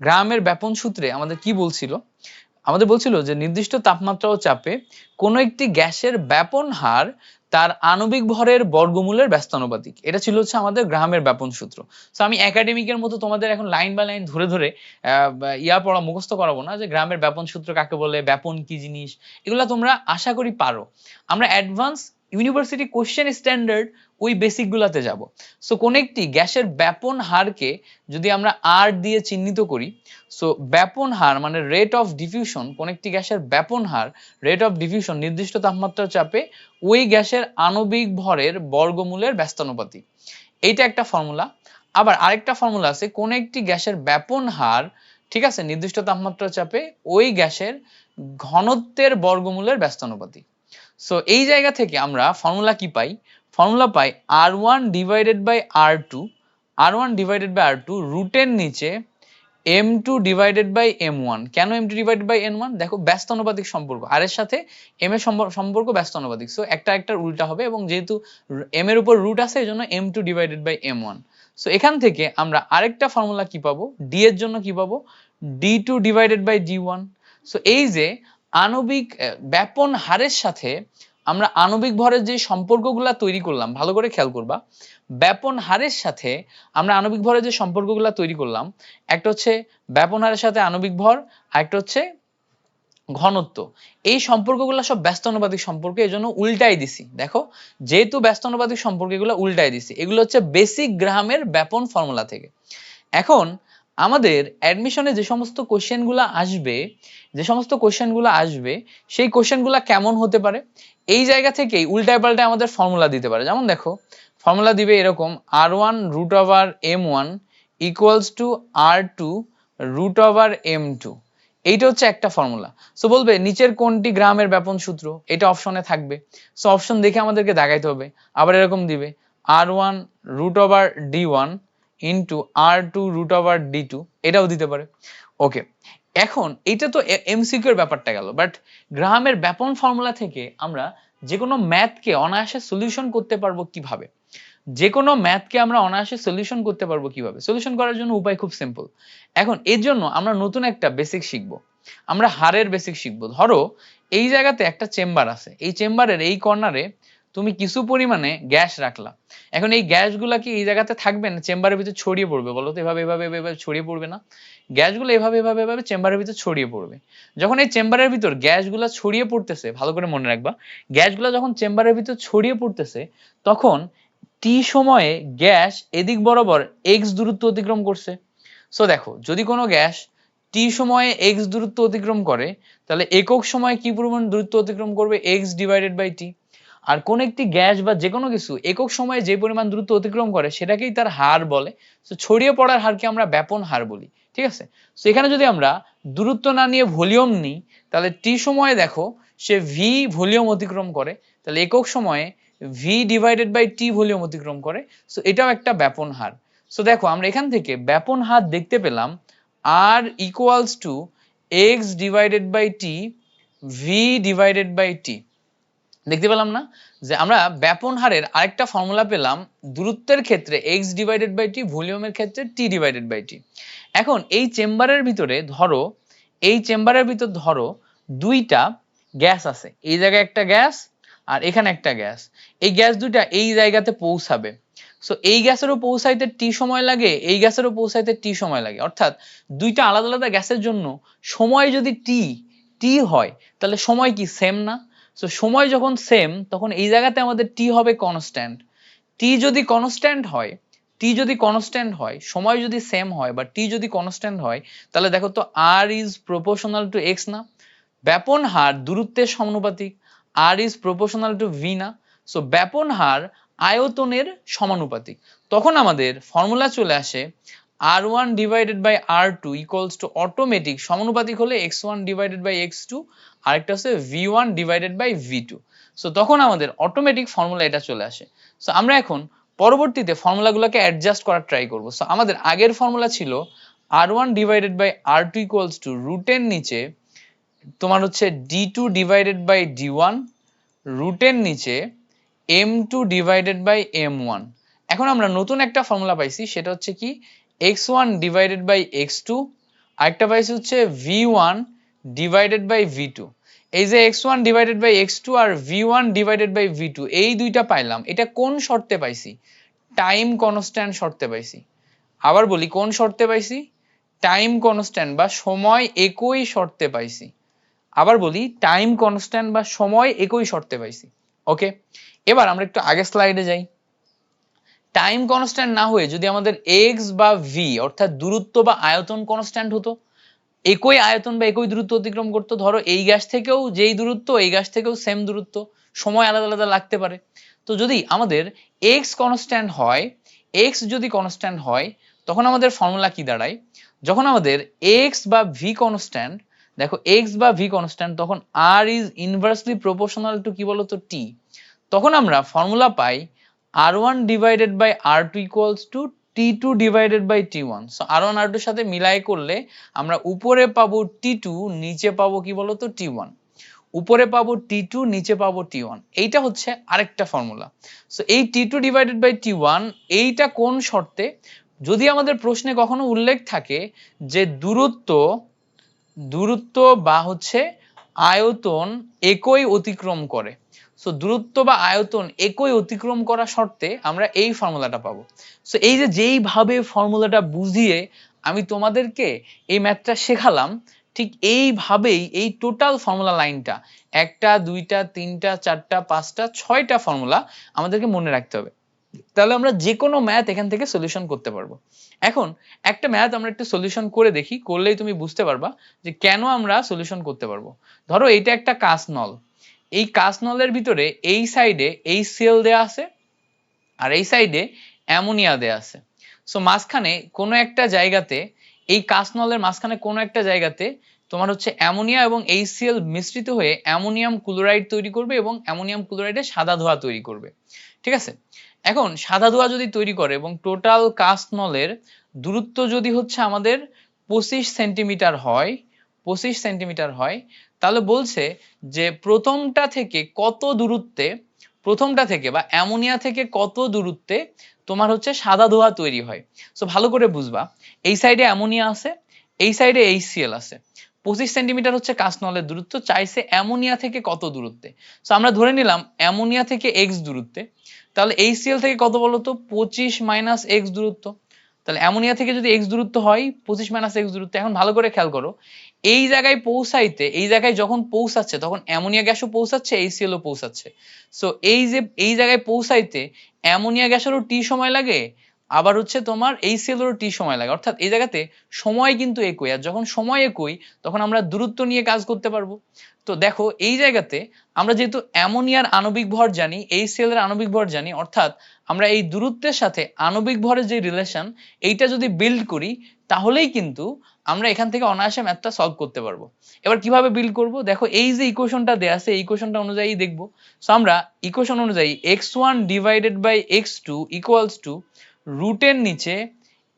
গ্রামের ব্যাপন সূত্রে আমাদের কি বলছিল? আমাদের বলছিল যে নির্দিষ্ট তাপমাত্রা ও চাপে কোনো একটি গ্যাসের ব্যাপন হার তার আণবিক ভরের বর্গমূলের ব্যস্তানুপাতিক। এটা ছিল হচ্ছে আমাদের গ্রামের ব্যাপন সূত্র। তো আমি একাডেমিকের মতো তোমাদের এখন লাইন বাই লাইন ধরে ধরে ইয়া পড়া মুখস্থ করাবো না যে গ্রামের ব্যাপন সূত্র কাকে বলে, ব্যাপন কি জিনিস, এগুলা তোমরা আশা করি পারো। আমরা অ্যাডভান্স ইউনিভার্সিটি কোশ্চেন স্ট্যান্ডার্ড ওই বেসিক গুলাতে যাব। সো কোন একটি গ্যাসের ব্যাপন হারকে যদি আমরা আর দিয়ে চিহ্নিত করি সো ব্যাপন হার মানে রেট অফ ডিফিউশন কোন একটি গ্যাসের ব্যাপন হার রেট অফ ডিফিউশন নির্দিষ্ট তাপমাত্রা চাপে ওই গ্যাসের আণবিক ভরের বর্গমূলের ব্যস্তানুপাতিক। এইটা একটা ফর্মুলা আবার আরেকটা ফর্মুলা আছে কোন একটি গ্যাসের ব্যাপন হার, ঠিক আছে, নির্দিষ্ট তাপমাত্রা চাপে ওই গ্যাসের ঘনত্বের বর্গমূলের ব্যস্তানুপাতিক। সো এই জায়গা থেকে আমরা ফর্মুলা কি পাই? Formula pi R one divided by R two R one divided by R two রুটের নিচে M two divided by M one কেন M two divided by M one দেখো, ব্যস্ত অনুপাতিক সম্পর্ক। আর এর সাথে এম এর সম্পর্ক- ব্যস্ত অনুপাতিক সো একটা একটা উল্টা হবে এবং যেহেতু এম এর উপর রুট আছে এই জন্য M two divided by M one so এখান থেকে আমরা আরেকটা ফর্মুলা কি পাবো? ডি এর জন্য কি পাবো? D two divided by D one so এই যে আণবিক ব্যাপন হারের সাথে আমরা আণবিক ভরের যে সম্পর্কগুলা তৈরি করলাম, ভালো করে খেয়াল করবা, ব্যাপন হারের সাথে আমরা আণবিক ভরের যে সম্পর্কগুলা তৈরি করলাম, একটা হচ্ছে ব্যাপন হারের সাথে আণবিক ভর, আর একটা হচ্ছে ঘনত্ব। এই সম্পর্কগুলো সব ব্যস্তানুপাতিক সম্পর্ক এই জন্য উল্টাই দিছি। দেখো, যেহেতু ব্যস্তানুপাতিক সম্পর্ক, এগুলো উল্টাই দিছি। এগুলো হচ্ছে বেসিক গ্রামের ব্যাপন ফর্মুলা থেকে। এখন আমাদের অ্যাডমিশনে যে সমস্ত কোশ্চেনগুলো আসবে, যে সমস্ত কোশ্চেনগুলো আসবে, সেই কোশ্চেনগুলো কেমন হতে পারে? এই জায়গা থেকেই উল্টায় পাল্টায় আমাদের ফর্মুলা দিতে পারে। যেমন দেখো ফর্মুলা দিবে এরকম R one root over M one equals to R two root over M two এইটা হচ্ছে একটা ফর্মুলা সো বলবে নিচের কোনটি গ্রামের ব্যাপন সূত্র? এটা অপশনে থাকবে। সো অপশন দেখে আমাদেরকে দেখাইতে হবে। আবার এরকম দিবে R one root over D one into R two root over D two এটাও দিতে পারে। ওকে এখন এটা তো এমসিকিউর ব্যাপারটা গেল বাট গ্রামের ব্যাপন ফর্মুলা থেকে আমরা যে কোনো ম্যাথকে অনায়াসে সলিউশন করতে পারব কীভাবে? যে কোনো ম্যাথকে আমরা অনায়াসে সলিউশন করতে পারব কীভাবে? সলিউশন করার জন্য উপায় খুব সিম্পল এখন এর জন্য আমরা নতুন একটা বেসিক শিখব। আমরা হারের বেসিক শিখব। ধরো এই জায়গাতে একটা চেম্বার আছে, এই চেম্বারের এই কর্নারে তুমি কিছু পরিমাণে গ্যাস রাখলা। এখন এই গ্যাসগুলা কি এই জায়গাতে থাকবে না? চেম্বারের ভিতর ছড়িয়ে পড়বে। বলো তো, এভাবে এভাবে এভাবে ছড়িয়ে পড়বে না? গ্যাসগুলো এভাবে এভাবে এভাবে চেম্বারের ভিতর ছড়িয়ে পড়বে। যখন এই চেম্বারের ভিতর গ্যাসগুলো ছড়িয়ে পড়তেছে, ভালো করে মনে রাখবা, গ্যাসগুলো যখন চেম্বারের ভিতর ছড়িয়ে পড়তেছে, তখন টি সময়ে গ্যাস এদিক বরাবর এক্স দূরত্ব অতিক্রম করছে। সো দেখো, যদি কোনো গ্যাস টি সময়ে এক্স দূরত্ব অতিক্রম করে, তাহলে একক সময়ে কি পরিমাণ দূরত্ব অতিক্রম করবে? এক্স ডিভাইডেড বাই টি আর কোন একটি গ্যাস বা যে কোনো কিছু একক সময়ে যে পরিমাণ দ্রুত অতিক্রম করে সেটাকেই তার হার বলে। তো ছড়িয়ে পড়ার হারকে আমরা ব্যাপন হার বলি, ঠিক আছে? তো এখানে যদি আমরা দূরত্ব না নিয়ে ভলিউম নিই, তাহলে টি সময়ে দেখো সে ভি ভলিউম অতিক্রম করে, তাহলে একক সময়ে V divided by T volume অতিক্রম করে। সো এটাও একটা ব্যাপন হার সো দেখো আমরা এখান থেকে ব্যাপন হার দেখতে পেলাম R equals to X divided by T V divided by T দেখতে পেলাম না যে আমরা ব্যাপন হারের আরেকটা ফর্মুলা পেলাম দূরত্বের ক্ষেত্রে এক্স ডিভাইডেড বাই টি ভলিউমের ক্ষেত্রে টি ডিভাইডেড বাই টি এখন এই চেম্বারের ভিতরে ধরো, এই চেম্বারের ভিতর ধরো দুইটা গ্যাস আছে। এই জায়গায় একটা গ্যাস আর এখানে একটা গ্যাস। এই গ্যাস দুইটা এই জায়গাতে পৌঁছাবে। সো এই গ্যাসেরও পৌঁছাইতে টি সময় লাগে, এই গ্যাসেরও পৌঁছাইতে টি সময় লাগে। অর্থাৎ দুইটা আলাদা আলাদা গ্যাসের জন্য সময় যদি টি টি হয়, তাহলে সময় কি সেম না? সো সময় যখন সেম তখন এই জায়গাতে আমাদের টি হবে কনস্ট্যান্ট টি যদি কনস্ট্যান্ট হয় টি যদি কনস্ট্যান্ট হয়, সময় যদি সেম হয়, বা টি যদি কনস্ট্যান্ট হয়, তাহলে দেখো তো R is proportional to X না? ব্যাপন হার দূরত্বের সমানুপাতিক R is proportional to V না? সো ব্যাপন হার আয়তনের সমানুপাতিক। তখন আমাদের ফর্মুলা চলে আসে R one divided by R two equals to automatic সমানুপাতিক হলে X one divided by X two আরেকটা হচ্ছে V one divided by V two so তখন আমাদের অটোমেটিক ফর্মুলা এটা চলে আসে। সো আমরা এখন পরবর্তীতে ফর্মুলাগুলোকে অ্যাডজাস্ট করার ট্রাই করব। সো আমাদের আগের ফর্মুলা ছিল R one divided by R two equals to রুটের নিচে, তোমার হচ্ছে D two divided by D one রুটের নিচে M two divided by M one এখন আমরা নতুন একটা ফর্মুলা পাইছি, সেটা হচ্ছে কি X one divided by X two আরেকটা পাইছি হচ্ছে V one divided by V two এই যে X one divided by X two R V one divided by V two এই দুইটা পাইলাম। এটা কোন শর্তে পাইছি? টাইম কনস্ট্যান্ট শর্তে পাইছি। আবার বলি, কোন শর্তে পাইছি? টাইম কনস্ট্যান্ট বা সময় একই শর্তে পাইছি। আবার বলি টাইম কনস্ট্যান্ট বা সময় একই শর্তে পাইছি। ওকে এবার আমরা একটু আগে স্লাইডে যাই। টাইম কনস্ট্যান্ট না হয়ে যদি আমাদের এক্স বা ভি অর্থাৎ দূরত্ব বা আয়তন কনস্ট্যান্ট হতো একই আয়তন বা একই দূরত্ব অতিক্রম করতো। ধরো এই গ্যাস থেকেও যেই দূরত্ব, এই গ্যাস থেকেও সেম দূরত্ব। সময় আলাদা আলাদা লাগতে পারে। তো যদি আমাদের এক্স কনস্ট্যান্ট হয় এক্স যদি কনস্ট্যান্ট হয়, তখন আমাদের ফর্মুলা কি দাঁড়ায়? যখন আমাদের এক্স বা ভি কনস্ট্যান্ট দেখো এক্স বা ভি কনস্ট্যান্ট তখন R is inversely proportional to কি বলতো? টি তখন আমরা formula pi R one divided by R two equals to T two divided by T one so R one R টুর সাথে মিলাই করলে আমরা উপরে পাবো টি টু নিচে পাবো কি বলতো টি ওয়ান উপরে পাবো টি টু নিচে পাবো টি ওয়ান এইটা হচ্ছে আরেকটা ফর্মুলা সো এই T two divided by T one এইটা কোন শর্তে? যদি আমাদের প্রশ্নে কখনো উল্লেখ থাকে যে দূরত্ব দূরত্ব বা হচ্ছে আয়তন একই অতিক্রম করে সো দূরত্ব বা আয়তন একই অতিক্রম করা শর্তে আমরা এই ফর্মুলাটা পাবো। সো এই যে যেইভাবে ফর্মুলাটা বুঝিয়ে আমি তোমাদেরকে এই ম্যাথটা শেখালাম, ঠিক এইভাবেই এই টোটাল ফর্মুলা লাইনটা, একটা, দুইটা, তিনটা, চারটা, পাঁচটা, ছয়টা ফর্মুলা আমাদেরকে মনে রাখতে হবে। তাহলে আমরা যে কোনো ম্যাথ এখান থেকে সলিউশন করতে পারব। এখন একটা ম্যাথ আমরা একটু সলিউশন করে দেখি, করলেই তুমি বুঝতে পারবা যে কেন আমরা সলিউশন করতে পারব। ধরো এটা একটা কাস নল এই কাস নলের ভিতরে এই সাইডে এই সেল দেয়া আছে আর এই সাইডে অ্যামোনিয়া দেয়া আছে। সো মাঝখানে কোনো একটা জায়গাতে, এই কাস নলের মাঝখানে কোনো একটা জায়গাতে তোমার হচ্ছে অ্যামোনিয়া এবং এইচসিএল মিশ্রিত হয়ে অ্যামোনিয়াম ক্লোরাইড তৈরি করবে এবং অ্যামোনিয়াম ক্লোরাইডে সাদা ধোঁয়া তৈরি করবে। ঠিক আছে? এখন সাদা ধোঁয়া যদি তৈরি করে এবং টোটাল কাস্ট নলের দূরত্ব যদি হচ্ছে আমাদের পঁচিশ সেন্টিমিটার হয়, পঁচিশ সেন্টিমিটার হয় তাহলে বলছে যে প্রথমটা থেকে কত দূরত্বে, প্রথমটা থেকে বা অ্যামোনিয়া থেকে কত দূরত্বে তোমার হচ্ছে সাদা ধোঁয়া তৈরি হয়। সো ভালো করে বুঝবা। এই সাইডে অ্যামোনিয়া আছে, এই সাইডে এইচসিএল আছে। পঁচিশ সেন্টিমিটার হচ্ছে কাস্টনলের দূরত্ব, চাইছে অ্যামোনিয়া থেকে কত দূরত্বে। সো আমরা ধরে নিলাম অ্যামোনিয়া থেকে এক্স দূরত্বে। তাহলে এইচসিএল থেকে কত বলতো পঁচিশ মাইনাস এক্স দূরত্ব। তাহলে অ্যামোনিয়া থেকে যদি এক্স দূরত্ব হয়, পঁচিশ মাইনাস এক্স দূরত্ব। এখন ভালো করে খেয়াল করো এই জায়গায় পৌঁছাইতে, এই জায়গায় যখন পৌঁছাচ্ছে, তখন অ্যামোনিয়া গ্যাসও পৌঁছাচ্ছে এইচসিএলও পৌঁছাচ্ছে। সো এই যে, এই জায়গায় পৌঁছাইতে অ্যামোনিয়া গ্যাসেরও টি সময় লাগে, আবার হচ্ছে তোমার এই সেলেরও টি সময় লাগে। অর্থাৎ এই জায়গাতে সময় কিন্তু একই, আর যখন সময় একই, তখন আমরা দূরত্ব নিয়ে কাজ করতে পারব। তো দেখো, এই জায়গাতে আমরা যেহেতু অ্যামোনিয়ার আণবিক ভর জানি, এই সেলের আণবিক ভর জানি, অর্থাৎ আমরা এই দূরত্বের সাথে আণবিক ভরের যে রিলেশন এইটা যদি বিল্ড করি, তাহলেই কিন্তু আমরা এখান থেকে অনায়াসে ম্যাথটা সলভ করতে পারব। এবার কীভাবে বিল্ড করব? দেখো, এই যে ইকুয়েশনটা দেয়া আছে, এই ইকুয়েশনটা অনুযায়ী দেখব। সো আমরা ইকুয়েশন অনুযায়ী X one divided by X two equals to রুটের নিচে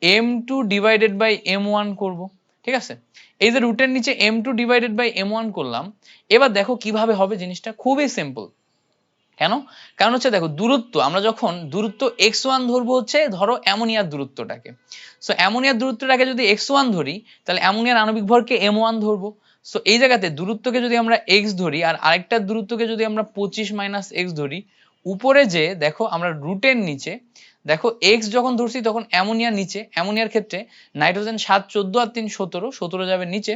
M two divided by M one করব। ঠিক আছে? এই যে রুটের নিচে M two divided by M one করলাম, এবার দেখো কীভাবে হবে জিনিসটা? খুবই সিম্পল কেন? কারণ হচ্ছে দেখো, দূরত্ব, আমরা যখন দূরত্ব এক্স ওয়ান ধরবো হচ্ছে, ধরো অ্যামোনিয়ার দূরত্বটাকে। সো অ্যামোনিয়ার দূরত্বটাকে যদি এক্স ওয়ান ধরি, তাহলে অ্যামোনিয়ার আণবিক ভরকে এম ওয়ান ধরবো। সো এই জায়গাতে দূরত্বকে যদি আমরা এক্স ধরি, আর আরেকটা দূরত্বকে যদি আমরা পঁচিশ মাইনাস এক্স ধরি, উপরে যে, দেখো, আমরা রুটের নিচে, দেখো এক্স যখন ধরছি, তখন অ্যামোনিয়া নিচে, অ্যামোনিয়ার ক্ষেত্রে নাইট্রোজেন সাত, চোদ্দ আর তিন, সতেরো সতেরো যাবে নিচে।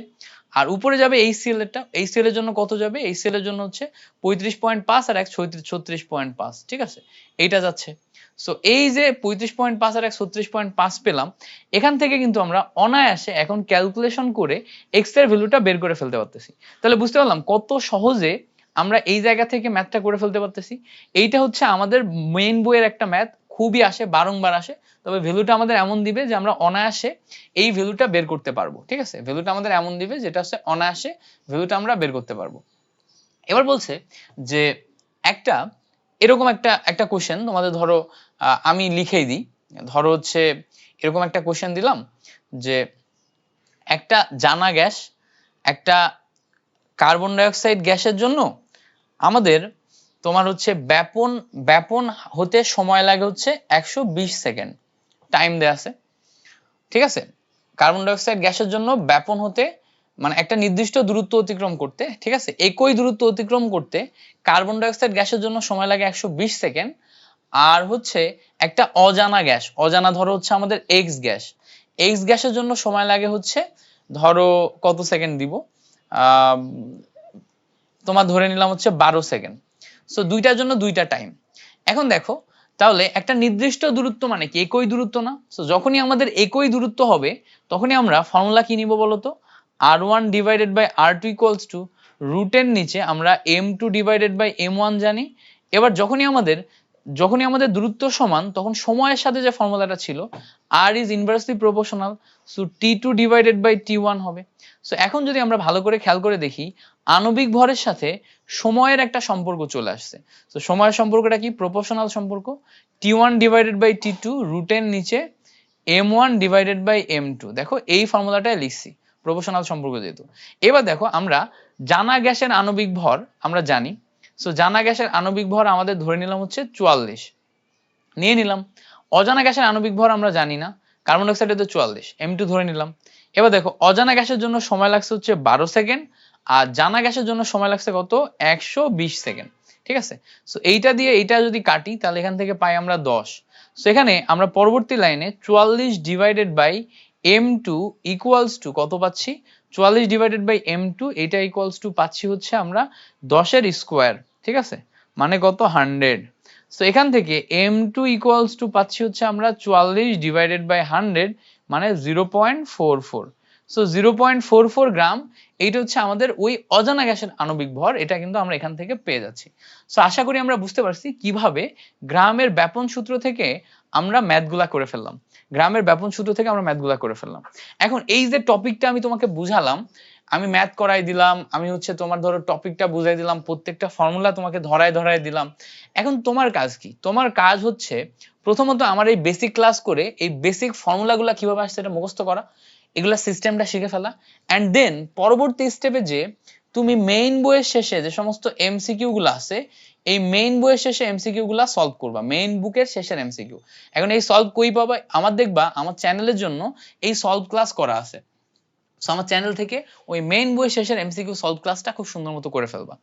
আর উপরে যাবে এই সিএল এরটা। এই সিএল এর জন্য কত যাবে? এই সিএল এর জন্য হচ্ছে পঁয়ত্রিশ পয়েন্ট পাঁচ আর এক ছত্রিশ পয়েন্ট পাঁচ, ঠিক আছে? এইটা যাচ্ছে। সো এই যে পঁয়ত্রিশ পয়েন্ট পাঁচ আর এক ছত্রিশ পয়েন্ট পাঁচ পেলাম, এখান থেকে কিন্তু আমরা অনায়াসে এখন ক্যালকুলেশন করে এক্সের ভ্যালুটা বের করে ফেলতে পারতেছি। তাহলে বুঝতে পারলাম কত সহজে আমরা এই জায়গা থেকে ম্যাথটা করে ফেলতে পারতেছি। এইটা হচ্ছে আমাদের মেইন বইয়ের একটা ম্যাথ খুবই আসে, বারংবার আসে। তবে ভ্যালুটা আমাদের এমন দিবে যে আমরা অনায়াসে এই ভ্যালুটা বের করতে পারব, ঠিক আছে? ভ্যালুটা আমাদের এমন দিবে যেটা হচ্ছে অনায়াসে ভ্যালুটা আমরা বের করতে পারব। এবার বলছে যে একটা, এরকম একটা একটা কোশ্চেন তোমাদের ধরো আমি লিখেই দিই। ধরো হচ্ছে এরকম একটা কোশ্চেন দিলাম যে একটা জানা গ্যাস, একটা কার্বন ডাইঅক্সাইড গ্যাসের জন্য আমাদের তোমার হচ্ছে ব্যাপন ব্যাপন হতে সময় লাগে হচ্ছে একশো বিশ সেকেন্ড। টাইম দেয়া আছে। ঠিক আছে? কার্বন ডাইঅক্সাইড গ্যাসের জন্য ব্যাপন হতে মানে একটা নির্দিষ্ট দূরত্ব অতিক্রম করতে, ঠিক আছে? একই দূরত্ব অতিক্রম করতে কার্বন ডাইঅক্সাইড গ্যাসের জন্য সময় লাগে একশো বিশ সেকেন্ড। আর হচ্ছে একটা অজানা গ্যাস, অজানা ধরো হচ্ছে আমাদের এক্স গ্যাস। এক্স গ্যাসের জন্য সময় লাগে হচ্ছে ধরো কত সেকেন্ড দিব? তোমার ধরে নিলাম হচ্ছে বারো সেকেন্ড। সো দুইটার জন্য দুইটা টাইম এখন দেখো, তাহলে একটা নির্দিষ্ট দূরত্ব মানে কি? একই দূরত্ব না? সো যখনই আমাদের একই দূরত্ব হবে, তখনই আমরা ফর্মুলা কি নিব বলতো R one divided by R two equals to রুটের নিচে আমরা M two divided by M one জানি। এবার যখনই আমাদের যখনই আমাদের দূরত্ব সমান, তখন সময়ের সাথে যে ফর্মুলাটা ছিল R is inversely proportional so T two divided by T one হবে। সো এখন যদি আমরা ভালো করে খেয়াল করে দেখি, আণবিক ভরের সাথে সময়ের একটা সম্পর্ক চলে আসছে। তো সময়ের সম্পর্কটা কি? প্রপোর্শনাল সম্পর্ক। T one divided by T two রুটের নিচে M one divided by M two দেখো, এই ফর্মুলাটাই লিখছি প্রপোর্শনাল সম্পর্ক যেহেতু। এবার দেখো, আমরা জানা গ্যাসের আণবিক ভর আমরা জানি। সো জানা গ্যাসের আণবিক ভর আমাদের ধরে নিলাম হচ্ছে চুয়াল্লিশ। নিয়ে নিলাম। অজানা গ্যাসের আণবিক ভর আমরা জানি না। কার্বন ডাইঅক্সাইডে তো চুয়াল্লিশ। এম টু ধরে নিলাম। এবার দেখো, অজানা গ্যাসের জন্য সময় লাগছে হচ্ছে বারো সেকেন্ড, আর জানা গ্যাসের জন্য সময় লাগছে কত? একশো বিশ সেকেন্ড, ঠিক আছে? সো এইটা দিয়ে এইটা যদি কাটি, তাহলে এখান থেকে পাই আমরা দশ। সো এখানে আমরা পরবর্তী লাইনে চুয়াল্লিশ divided by M two equals to কত পাচ্ছি? চুয়াল্লিশ ডিভাইডেড বাই এম টু এইটা ইকুয়ালস টু পাচ্ছি হচ্ছে আমরা দশের স্কোয়ার ঠিক আছে? মানে কত? হান্ড্রেড। সো এখান থেকে এম টু ইকুয়ালস টু পাচ্ছি হচ্ছে আমরা চুয়াল্লিশ ডিভাইডেড বাই হান্ড্রেড মানে zero point four four so zero point four four gram এইটা হচ্ছে আমাদের ওই অজানা গ্যাসের আণবিক ভর, এটা কিন্তু আমরা এখান থেকে পেয়ে যাচ্ছি। সো আশা করি আমরা বুঝতে পারছি কীভাবে গ্রামের ব্যাপন সূত্র থেকে আমরা ম্যাথগুলা করে ফেললাম। গ্রামের ব্যাপন সূত্র থেকে আমরা ম্যাথগুলা করে ফেললাম। এখন এই যে টপিকটা আমি তোমাকে বুঝালাম, আমি ম্যাথ করাই দিলাম, আমি হচ্ছে তোমার ধরো টপিকটা বুঝাই দিলাম, প্রত্যেকটা ফর্মুলা তোমাকে ধরায় ধরায় দিলাম। এখন তোমার কাজ কি? তোমার কাজ হচ্ছে প্রথমত আমার এই বেসিক ক্লাস করে এই বেসিক ফর্মুলাগুলো কীভাবে আসছে এটা মুখস্থ করা, এগুলা সিস্টেমটা শিখে ফেলা অ্যান্ড দেন পরবর্তী স্টেপে যে তুমি মেইন বইয়ের শেষে যে সমস্ত এমসিকিউ গুলো আছে, এই মেইন বইয়ের শেষে এমসিকিউ গুলা সলভ করবা মেইন বুকের শেষের এমসিকিউ এখন এই সলভ কই পাবা? আমার দেখবা, আমার চ্যানেলের জন্য এই সলভ ক্লাস করা আছে। সো আমার চ্যানেল থেকে ওই মেইন বইয়ের শেষের এমসিকিউ সলভ ক্লাসটা খুব সুন্দর মতো করে ফেলবা।